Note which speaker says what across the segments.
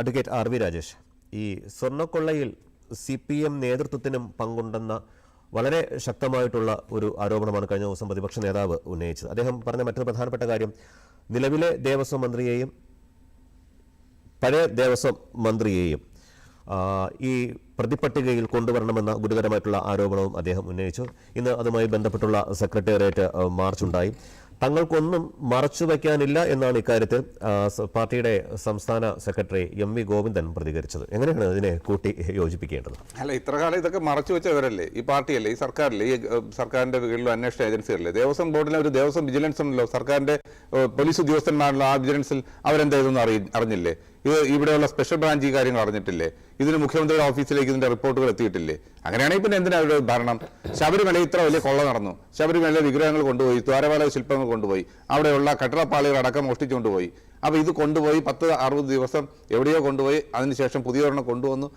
Speaker 1: Advocate R V Rajesh ഈ സ്വർണക്കൊള്ളയിൽ C P M നേതൃത്വത്തിനും പങ്കുണ്ടെന്ന വളരെ ശക്തമായിട്ടുള്ള ഒരു ആരോപണമാണ് കഴിഞ്ഞ ദിവസം പ്രതിപക്ഷ നേതാവ് ഉന്നയിച്ചത്. അദ്ദേഹം പറഞ്ഞ മറ്റൊരു പ്രധാനപ്പെട്ട കാര്യം നിലവിലെ ദേവസ്വം മന്ത്രിയെയും പഴയ ദേവസ്വം മന്ത്രിയെയും ഈ പ്രതിപട്ടികയിൽ കൊണ്ടുവരണമെന്ന ഗുരുതരമായിട്ടുള്ള ആരോപണവും അദ്ദേഹം ഉന്നയിച്ചു. ഇന്ന് അതുമായി ബന്ധപ്പെട്ടുള്ള സെക്രട്ടേറിയറ്റ് മാർച്ച് മാർച്ചുണ്ടായി. തങ്ങൾക്കൊന്നും മറച്ചു വയ്ക്കാനില്ല എന്നാണ് ഇക്കാര്യത്തിൽ പാർട്ടിയുടെ സംസ്ഥാന സെക്രട്ടറി എം വി ഗോവിന്ദൻ പ്രതികരിച്ചത്. എങ്ങനെയാണ് ഇതിനെ കൂട്ടി യോജിപ്പിക്കേണ്ടത്?
Speaker 2: അല്ല ഇത്ര കാലം ഇതൊക്കെ മറച്ചു വെച്ചവരല്ലേ? ഈ പാർട്ടിയല്ലേ ഈ സർക്കാരല്ലേ ഈ സർക്കാരിന്റെ കീഴിലും അന്വേഷണ ഏജൻസികളല്ലേ ദേവസ്വം ബോർഡിലെ ഒരു ദേവസ്വം വിജിലൻസ് ഉണ്ടല്ലോ സർക്കാരിന്റെ പോലീസ് ഉദ്യോഗസ്ഥന്മാരുള്ള ആ വിജിലൻസിൽ അവരെന്താ ഇതൊന്നും അറിയി അറിഞ്ഞില്ലേ? ഇത് ഇവിടെയുള്ള സ്പെഷ്യൽ ബ്രാഞ്ച് ഈ കാര്യങ്ങൾ അറിഞ്ഞിട്ടില്ലേ? ഇതിന് മുഖ്യമന്ത്രിയുടെ ഓഫീസിലേക്ക് ഇതിന്റെ റിപ്പോർട്ടുകൾ എത്തിയിട്ടില്ലേ? അങ്ങനെയാണെങ്കിൽ പിന്നെ എന്തിനാണ് അവരുടെ ഭരണം? ശബരിമല ഇത്ര വലിയ കൊള്ള നടന്നു. ശബരിമല വിഗ്രഹങ്ങൾ കൊണ്ടുപോയി ദ്വാരപാല ശില്പങ്ങൾ കൊണ്ടുപോയി അവിടെയുള്ള കട്ടളപ്പാളികൾ അടക്കം മോഷ്ടിച്ചുകൊണ്ടുപോയി. അപ്പോൾ ഇത് കൊണ്ടുപോയി പത്ത് അറുപത് ദിവസം എവിടെയോ കൊണ്ടുപോയി അതിനുശേഷം പുതിയൊരെണ്ണം കൊണ്ടുവന്നു.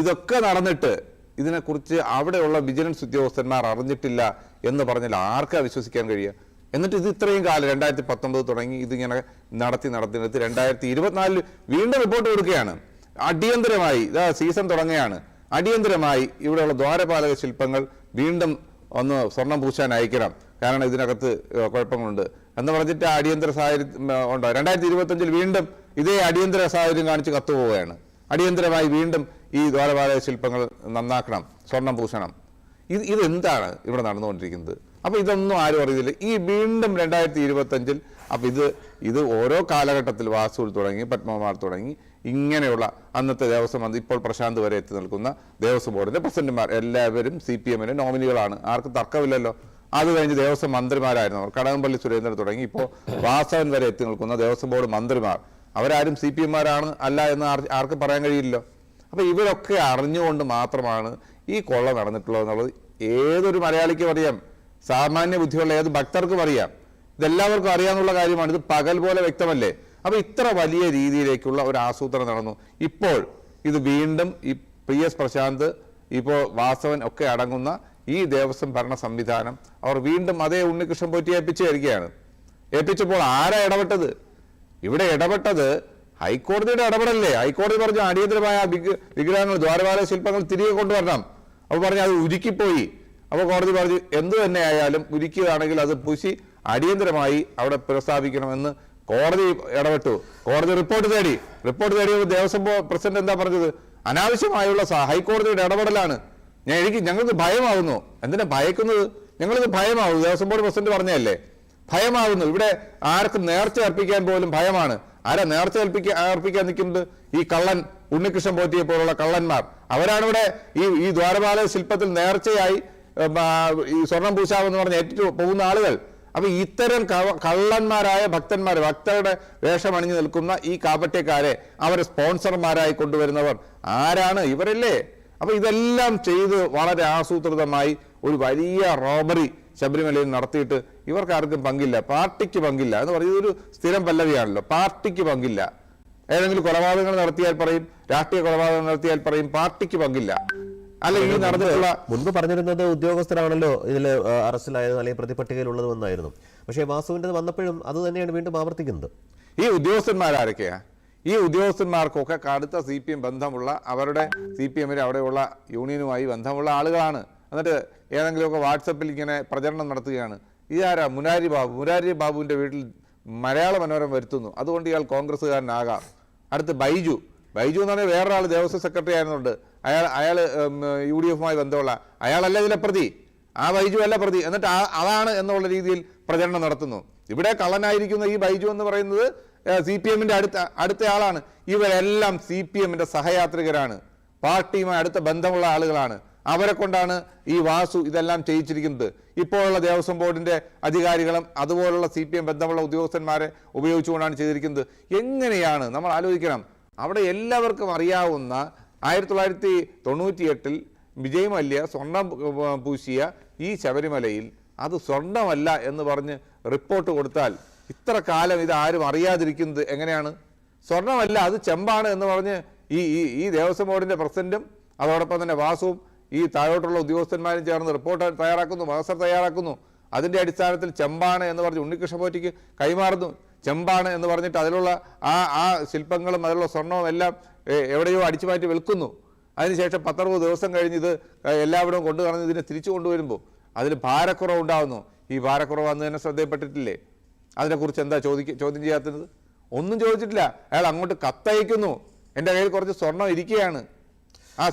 Speaker 2: ഇതൊക്കെ നടന്നിട്ട് ഇതിനെക്കുറിച്ച് അവിടെയുള്ള വിജിലൻസ് ഉദ്യോഗസ്ഥന്മാർ അറിഞ്ഞിട്ടില്ല എന്ന് പറഞ്ഞാൽ ആർക്കാ വിശ്വസിക്കാൻ കഴിയുക? എന്നിട്ട് ഇത് ഇത്രയും കാലം രണ്ടായിരത്തി പത്തൊമ്പത് തുടങ്ങി ഇതിങ്ങനെ നടത്തി നടത്തി നടത്തി രണ്ടായിരത്തി ഇരുപത്തിനാലിൽ വീണ്ടും റിപ്പോർട്ട് കൊടുക്കുകയാണ്. അടിയന്തരമായി ഇതാ സീസൺ തുടങ്ങുകയാണ്. അടിയന്തരമായി ഇവിടെയുള്ള ദ്വാരപാലക ശില്പങ്ങൾ വീണ്ടും ഒന്ന് സ്വർണം പൂശാൻ അയക്കണം. കാരണം ഇതിനകത്ത് കുഴപ്പങ്ങളുണ്ട്. എന്ന് പറഞ്ഞിട്ട് അടിയന്തര സാഹചര്യം ഉണ്ടോ? രണ്ടായിരത്തി ഇരുപത്തഞ്ചിൽ വീണ്ടും ഇതേ അടിയന്തര സാഹചര്യം കാണിച്ച് കത്തുപോവുകയാണ്. അടിയന്തരമായി വീണ്ടും ഈ ദ്വാരപാലക ശില്പങ്ങൾ നന്നാക്കണം സ്വർണം പൂശണം. ഇത് ഇതെന്താണ് ഇവിടെ നടന്നുകൊണ്ടിരിക്കുന്നത്? അപ്പൊ ഇതൊന്നും ആരും അറിയില്ല ഈ വീണ്ടും രണ്ടായിരത്തി ഇരുപത്തഞ്ചിൽ അപ്പോൾ ഇത് ഇത് ഓരോ കാലഘട്ടത്തിൽ വാസുവിൽ തുടങ്ങി പത്മകുമാർ തുടങ്ങി ഇങ്ങനെയുള്ള അന്നത്തെ ദേവസ്വം മന്ത്രി ഇപ്പോൾ പ്രശാന്ത് വരെ എത്തി നിൽക്കുന്ന ദേവസ്വം ബോർഡിന്റെ പ്രസിഡന്റുമാർ എല്ലാവരും സി പി എമ്മിന്റെ നോമിനികളാണ് ആർക്കും തർക്കമില്ലല്ലോ. അത് കഴിഞ്ഞ് ദേവസ്വം മന്ത്രിമാരായിരുന്നു കടകംപള്ളി സുരേന്ദ്രൻ തുടങ്ങി. ഇപ്പോൾ വാസവൻ വരെ എത്തി നിൽക്കുന്ന ദേവസ്വം ബോർഡ് മന്ത്രിമാർ. അവരാരും സി പി എമ്മാരാണ് അല്ല എന്ന് ആർ- ആർക്കും പറയാൻ കഴിയില്ലല്ലോ. അപ്പോൾ ഇവരൊക്കെ അറിഞ്ഞുകൊണ്ട് മാത്രമാണ് ഈ കൊള്ള നടന്നിട്ടുള്ളത് എന്നുള്ളത്. ഏതൊരു മലയാളിക്കും അറിയാം. സാമാന്യ ബുദ്ധിയുള്ള ഏത് ഭക്തർക്കും അറിയാം. ഇതെല്ലാവർക്കും അറിയാമെന്നുള്ള കാര്യമാണ്. ഇത് പകൽ പോലെ വ്യക്തമല്ലേ? അപ്പോൾ ഇത്ര വലിയ രീതിയിലേക്കുള്ള ഒരു ആസൂത്രണം നടന്നു. ഇപ്പോൾ ഇത് വീണ്ടും ഈ പി എസ് പ്രശാന്ത് ഇപ്പോൾ വാസവൻ ഒക്കെ അടങ്ങുന്ന ഈ ദേവസ്വം ഭരണ സംവിധാനം അവർ വീണ്ടും അതേ ഉണ്ണികൃഷ്ണൻ പോറ്റി ഏൽപ്പിച്ച് ഏൽപ്പിച്ചപ്പോൾ ആരാ ഇടപെട്ടത്? ഇവിടെ ഇടപെട്ടത് ഹൈക്കോടതിയുടെ ഇടപെടലല്ലേ? ഹൈക്കോടതി പറഞ്ഞു അടിയന്തരമായ വിഗ്രഹങ്ങൾ ദ്വാരപാല ശില്പങ്ങൾ തിരികെ കൊണ്ടുവരണം. അപ്പോൾ പറഞ്ഞു അത് ഉരുക്കിപ്പോയി. അപ്പോൾ കോടതി പറഞ്ഞു എന്തു തന്നെ ആയാലും ഉരുക്കിയതാണെങ്കിൽ അത് പൂശി അടിയന്തരമായി അവിടെ പ്രസ്താവിക്കണമെന്ന് കോടതി ഇടപെട്ടു. കോടതി റിപ്പോർട്ട് തേടി. റിപ്പോർട്ട് തേടിയപ്പോൾ ദേവസ്വം പ്രസിഡന്റ് എന്താ പറഞ്ഞത്? അനാവശ്യമായുള്ള ഹൈക്കോടതിയുടെ ഇടപെടലാണ്. ഞാൻ എനിക്ക് ഞങ്ങൾക്ക് ഭയമാകുന്നു എന്തിനാ ഭയക്കുന്നത്? ഞങ്ങളിത് ഭയമാകുന്നു ദേവസ്വം ബോർഡ് പ്രസിഡന്റ് പറഞ്ഞതല്ലേ? ഭയമാകുന്നു ഇവിടെ ആർക്കും നേർച്ച അർപ്പിക്കാൻ പോലും ഭയമാണ്. ആരാ നേർച്ച അർപ്പിക്കാൻ അർപ്പിക്കാൻ നിൽക്കുന്നത്? ഈ കള്ളൻ ഉണ്ണികൃഷ്ണൻ പോറ്റിയെ പോലുള്ള കള്ളന്മാർ. അവരാണ് ഇവിടെ ഈ ഈ ദ്വാരപാല ശില്പത്തിൽ നേർച്ചയായി ഈ സ്വർണം പൂശാവെന്ന് പറഞ്ഞ് ഏറ്റിട്ട് പോകുന്ന ആളുകൾ. അപ്പൊ ഇത്തരം കള്ളന്മാരായ ഭക്തന്മാർ ഭക്തരുടെ വേഷമണിഞ്ഞു നിൽക്കുന്ന ഈ കാപട്യക്കാരെ അവരെ സ്പോൺസർമാരായി കൊണ്ടുവരുന്നവർ ആരാണ്? ഇവരല്ലേ? അപ്പൊ ഇതെല്ലാം ചെയ്ത് വളരെ ആസൂത്രിതമായി ഒരു വലിയ റോബറി ശബരിമലയിൽ നടത്തിയിട്ട് ഇവർക്കാർക്കും പങ്കില്ല. പാർട്ടിക്ക് പങ്കില്ല. എന്ന് പറയുന്നത് ഒരു സ്ഥിരം പല്ലവിയാണല്ലോ. പാർട്ടിക്ക് പങ്കില്ല. ഏതെങ്കിലും കൊലപാതകങ്ങൾ നടത്തിയാൽ പറയും രാഷ്ട്രീയ കൊലപാതകം നടത്തിയാൽ പറയും പാർട്ടിക്ക് പങ്കില്ല. അല്ലെങ്കിൽ ഈ നടന്നിട്ടുള്ള
Speaker 1: മുൻപ് പറഞ്ഞിരുന്നത് ഉദ്യോഗസ്ഥരാണല്ലോ ഇതിൽ അറസ്റ്റിലായത് അല്ലെങ്കിൽ പ്രതിപട്ടികയിലുള്ളത് വന്നായിരുന്നു. പക്ഷേ വാസുവിന്റെ വന്നപ്പോഴും അത് തന്നെയാണ് വീണ്ടും ആവർത്തിക്കുന്നത്.
Speaker 2: ഈ ഉദ്യോഗസ്ഥന്മാരാരൊക്കെയാ ഈ ഉദ്യോഗസ്ഥന്മാർക്കൊക്കെ കടുത്ത സി പി എം ബന്ധമുള്ള അവരുടെ സി പി എമ്മിന് അവിടെയുള്ള യൂണിയനുമായി ബന്ധമുള്ള ആളുകളാണ്. എന്നിട്ട് ഏതെങ്കിലുമൊക്കെ വാട്സപ്പിൽ ഇങ്ങനെ പ്രചരണം നടത്തുകയാണ്. ഇതാരാ? മുനാരി ബാബു. മുനാരി ബാബുവിന്റെ വീട്ടിൽ മലയാള മനോരം വരുത്തുന്നു. അതുകൊണ്ട് ഇയാൾ കോൺഗ്രസ്സുകാരനാകാം. അടുത്ത് ബൈജു. ബൈജു എന്ന് പറഞ്ഞാൽ വേറൊരാൾ ദേവസ്വം സെക്രട്ടറി ആയിരുന്നുണ്ട്. അയാൾ അയാൾ യു ഡി എഫുമായി ബന്ധമുള്ള അയാളല്ല ഇതിലെ പ്രതി. ആ ബൈജു അല്ല പ്രതി. എന്നിട്ട് അതാണ് എന്നുള്ള രീതിയിൽ പ്രചരണം നടത്തുന്നു. ഇവിടെ കള്ളനായിരിക്കുന്ന ഈ ബൈജു എന്ന് പറയുന്നത് സി പി എമ്മിന്റെ അടുത്ത അടുത്ത ആളാണ് ഇവരെല്ലാം സി പി എമ്മിന്റെ സഹയാത്രികരാണ്. പാർട്ടിയുമായി അടുത്ത ബന്ധമുള്ള ആളുകളാണ്. അവരെ കൊണ്ടാണ് ഈ വാസു ഇതെല്ലാം ചെയ്യിച്ചിരിക്കുന്നത്. ഇപ്പോഴുള്ള ദേവസ്വം ബോർഡിന്റെ അധികാരികളും അതുപോലുള്ള സി പി എം ബന്ധമുള്ള ഉദ്യോഗസ്ഥന്മാരെ ഉപയോഗിച്ചുകൊണ്ടാണ് ചെയ്തിരിക്കുന്നത്. എങ്ങനെയാണ്? നമ്മൾ ആലോചിക്കണം. അവിടെ എല്ലാവർക്കും അറിയാവുന്ന ആയിരത്തി തൊള്ളായിരത്തി തൊണ്ണൂറ്റിയെട്ടിൽ വിജയ് മല്യ സ്വർണം പൂശിയ ഈ ശബരിമലയിൽ അത് സ്വർണമല്ല എന്ന് പറഞ്ഞ് റിപ്പോർട്ട് കൊടുത്താൽ ഇത്ര കാലം ഇത് ആരും അറിയാതിരിക്കുന്നത് എങ്ങനെയാണ്? സ്വർണമല്ല അത് ചെമ്പാണ് എന്ന് പറഞ്ഞ് ഈ ഈ ഈ ദേവസ്വം ബോർഡിന്റെ പ്രസിഡന്റും അതോടൊപ്പം തന്നെ വാസുവും ഈ താഴോട്ടുള്ള ഉദ്യോഗസ്ഥന്മാരും ചേർന്ന് റിപ്പോർട്ട് തയ്യാറാക്കുന്നു മഹസർ തയ്യാറാക്കുന്നു. അതിന്റെ അടിസ്ഥാനത്തിൽ ചെമ്പാണ് എന്ന് പറഞ്ഞ് ഉണ്ണികൃഷ്ണ പോറ്റിക്ക് കൈമാറുന്നു. ചെമ്പാണ് എന്ന് പറഞ്ഞിട്ട് അതിലുള്ള ആ ആ ശില്പങ്ങളും അതിലുള്ള സ്വർണവും എല്ലാം എവിടെയോ അടിച്ചു മാറ്റി വിൽക്കുന്നു. അതിനുശേഷം പത്തറുപത് ദിവസം കഴിഞ്ഞ് ഇത് എല്ലാവരും കൊണ്ടു നടന്ന് ഇതിനെ തിരിച്ചു കൊണ്ടുവരുമ്പോൾ അതിൽ ഭാരക്കുറവ് ഉണ്ടാകുന്നു ഈ ഭാരക്കുറവ് അന്ന് തന്നെ ശ്രദ്ധയപ്പെട്ടിട്ടില്ലേ? അതിനെക്കുറിച്ച് എന്താ ചോദിക്ക ചോദ്യം ചെയ്യാത്തത്? ഒന്നും ചോദിച്ചിട്ടില്ല. അയാൾ അങ്ങോട്ട് കത്തയക്കുന്നു. എന്റെ കയ്യിൽ കുറച്ച് സ്വർണം ഇരിക്കുകയാണ്.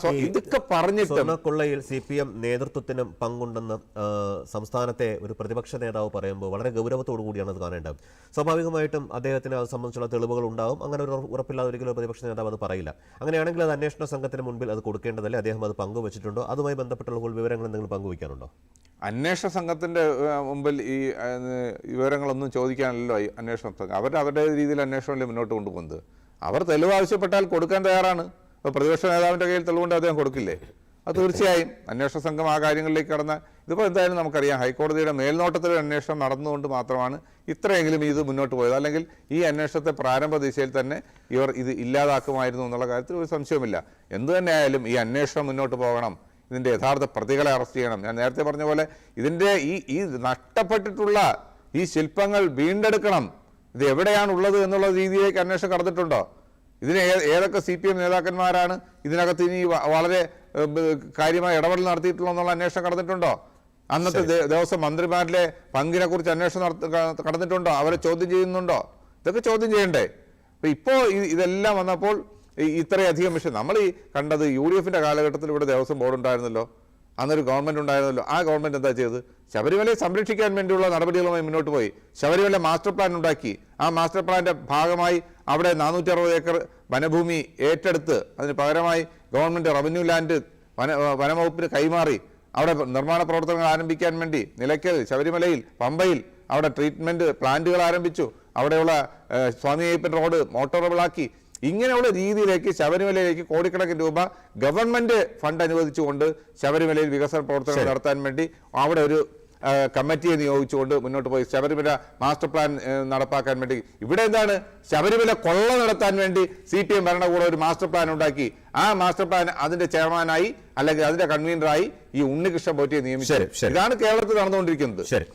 Speaker 2: ഇതൊക്കെ പറഞ്ഞിട്ട്
Speaker 1: സി പി എം നേതൃത്വത്തിനും പങ്കുണ്ടെന്ന് സംസ്ഥാനത്തെ ഒരു പ്രതിപക്ഷ നേതാവ് പറയുമ്പോൾ വളരെ ഗൗരവത്തോടു കൂടിയാണ് അത് കാണേണ്ടത്. സ്വാഭാവികമായിട്ടും അദ്ദേഹത്തിന് അത് സംബന്ധിച്ചുള്ള തെളിവുകൾ ഉണ്ടാവും. അങ്ങനെ ഒരു ഉറ- ഉറപ്പില്ലാതെ ഒരിക്കലും പ്രതിപക്ഷ നേതാവ് അത് പറയില്ല. അങ്ങനെയാണെങ്കിൽ അത് അന്വേഷണ സംഘത്തിന് മുൻപിൽ അത് കൊടുക്കേണ്ടതല്ലേ? അദ്ദേഹം അത് പങ്കുവച്ചിട്ടുണ്ടോ? അതുമായി ബന്ധപ്പെട്ടുള്ള വിവരങ്ങൾ എന്തെങ്കിലും പങ്കുവയ്ക്കാനുണ്ടോ?
Speaker 2: അന്വേഷണ സംഘത്തിന്റെ ഏഹ്, മുമ്പിൽ ഈ വിവരങ്ങളൊന്നും ചോദിക്കാനല്ലോ അന്വേഷണ സംഘം. അവർ അവരുടെ രീതിയിൽ അന്വേഷണമല്ലേ മുന്നോട്ട് കൊണ്ടുപോകുന്നത്? അവർ തെളിവ് ആവശ്യപ്പെട്ടാൽ കൊടുക്കാൻ തയ്യാറാണ്. ഇപ്പോൾ പ്രതിപക്ഷ നേതാവിന്റെ കയ്യിൽ തെളിവുണ്ട് അദ്ദേഹം കൊടുക്കില്ലേ? അത് തീർച്ചയായും അന്വേഷണ സംഘം ആ കാര്യങ്ങളിലേക്ക് കടന്ന ഇതിപ്പോൾ എന്തായാലും നമുക്കറിയാം ഹൈക്കോടതിയുടെ മേൽനോട്ടത്തിൽ അന്വേഷണം നടന്നുകൊണ്ട് മാത്രമാണ് ഇത്രയെങ്കിലും ഇത് മുന്നോട്ട് പോയത്. അല്ലെങ്കിൽ ഈ അന്വേഷണത്തെ പ്രാരംഭ ദിശയിൽ തന്നെ ഇവർ ഇത് ഇല്ലാതാക്കുമായിരുന്നു എന്നുള്ള കാര്യത്തിൽ ഒരു സംശയവുമില്ല. എന്തു തന്നെയായാലും ഈ അന്വേഷണം മുന്നോട്ട് പോകണം. ഇതിന്റെ യഥാർത്ഥ പ്രതികളെ അറസ്റ്റ് ചെയ്യണം. ഞാൻ നേരത്തെ പറഞ്ഞ പോലെ ഇതിന്റെ ഈ ഈ നഷ്ടപ്പെട്ടിട്ടുള്ള ഈ ശില്പങ്ങൾ വീണ്ടെടുക്കണം. ഇത് എവിടെയാണുള്ളത് എന്നുള്ള രീതിയിലേക്ക് അന്വേഷണം കടന്നിട്ടുണ്ടോ? ഇതിന് ഏതൊക്കെ സി പി എം നേതാക്കന്മാരാണ്? ഇതിനകത്ത് ഇനി വളരെ കാര്യമായി ഇടപെടൽ നടത്തിയിട്ടുള്ളൂ എന്നുള്ള അന്വേഷണം കടന്നിട്ടുണ്ടോ? അന്നത്തെ ദിവസം മന്ത്രിമാരിലെ പങ്കിനെ കുറിച്ച് അന്വേഷണം നടത്തി കടന്നിട്ടുണ്ടോ? അവരെ ചോദ്യം ചെയ്യുന്നുണ്ടോ? ഇതൊക്കെ ചോദ്യം ചെയ്യണ്ടേ? അപ്പൊ ഇപ്പോ ഇതെല്ലാം വന്നപ്പോൾ ഇത്രയധികം വിഷയം. നമ്മൾ ഈ കണ്ടത് യു ഡി എഫിന്റെ കാലഘട്ടത്തിൽ ഇവിടെ ദേവസ്വം ബോർഡ് ഉണ്ടായിരുന്നല്ലോ അന്നൊരു ഗവൺമെന്റ് ഉണ്ടായിരുന്നല്ലോ. ആ ഗവൺമെന്റ് എന്താ ചെയ്തത്? ശബരിമലയെ സംരക്ഷിക്കാൻ വേണ്ടിയുള്ള നടപടികളുമായി മുന്നോട്ട് പോയി. ശബരിമല മാസ്റ്റർ പ്ലാൻ ഉണ്ടാക്കി. ആ മാസ്റ്റർ പ്ലാന്റെ ഭാഗമായി അവിടെ നാനൂറ്റി അറുപത് ഏക്കർ വനഭൂമി ഏറ്റെടുത്ത് അതിന് പകരമായി ഗവൺമെന്റ് റവന്യൂ ലാൻഡ് വന വനവകുപ്പിന് കൈമാറി. അവിടെ നിർമ്മാണ പ്രവർത്തനങ്ങൾ ആരംഭിക്കാൻ വേണ്ടി നിലയ്ക്കൽ ശബരിമലയിൽ പമ്പയിൽ അവിടെ ട്രീറ്റ്മെന്റ് പ്ലാന്റുകൾ ആരംഭിച്ചു. അവിടെയുള്ള സ്വാമി അയ്യപ്പൻ റോഡ് മോട്ടോറബിളാക്കി ഇങ്ങനെയുള്ള രീതിയിലേക്ക് ശബരിമലയിലേക്ക് കോടിക്കണക്കിന് രൂപ ഗവൺമെന്റ് ഫണ്ട് അനുവദിച്ചുകൊണ്ട് ശബരിമലയിൽ വികസന പ്രവർത്തനങ്ങൾ നടത്താൻ വേണ്ടി അവിടെ ഒരു കമ്മിറ്റിയെ നിയോഗിച്ചുകൊണ്ട് മുന്നോട്ട് പോയി ശബരിമല മാസ്റ്റർ പ്ലാൻ നടപ്പാക്കാൻ വേണ്ടി. ഇവിടെ എന്താണ്? ശബരിമല കൊള്ള നടത്താൻ വേണ്ടി സി പി എം ഭരണകൂടം ഒരു മാസ്റ്റർ പ്ലാൻ ഉണ്ടാക്കി. ആ മാസ്റ്റർ പ്ലാൻ അതിന്റെ ചെയർമാനായി അല്ലെങ്കിൽ അതിന്റെ കൺവീനറായി ഈ ഉണ്ണികൃഷ്ണൻ പോറ്റിയെ
Speaker 1: നിയമിച്ചു.
Speaker 2: നിയമിച്ചത് ഇതാണ് കേരളത്തിൽ നടന്നുകൊണ്ടിരിക്കുന്നത്.
Speaker 1: ശരി.